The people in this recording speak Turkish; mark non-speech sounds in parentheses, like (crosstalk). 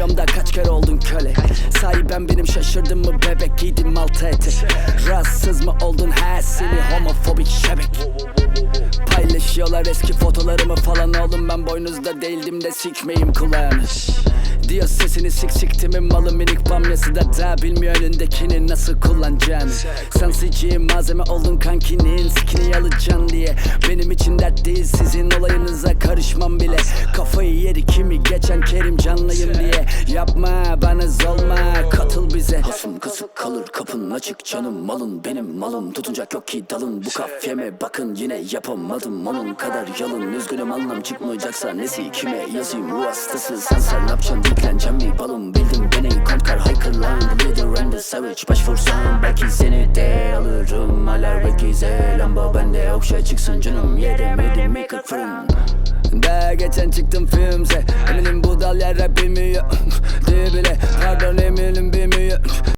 Bilmiyorum da kaç kere oldun köle. Sahi ben benim şaşırdım mı bebek? Giydim malta etek Rahatsız mı oldun? He seni homofobik şebek. Paylaşıyorlar eski fotolarımı falan oğlum. Ben boynuzda değildim de sikmeyim kulağını Diyor sesini sik siktimin malı minik bamyası da daha bilmiyor önündekini nasıl kullanacağını. Sen sıcıyım malzeme oldun kankinin sikini alacaksın diye. Benim için dert değil sizin olayınıza karışmam bile. Kafayı kimi geçen Kerim canlıyım diye. Yapma bana zolma katıl bize. Hasım kısık kalır kapın açık canım malın benim malım. Tutunacak yok ki dalın bu kafyeme bakın. Yine yapamadım Onun kadar yalın. Üzgünüm anlam çıkmayacaksa nesi kime yazayım? Ruh hastası sen ne yapacaksın dikleneceğim mi balım. Bildim beni kontkar haykırlan leader and the savage başvursam belki seni de alırım. Alar belki Lamba bende okşa çıksın canım. Yerim yedim make fırın daha geçen çıktım filmse. Eminim bu dal yere bilmiyor. (laughs) Diye bile. Pardon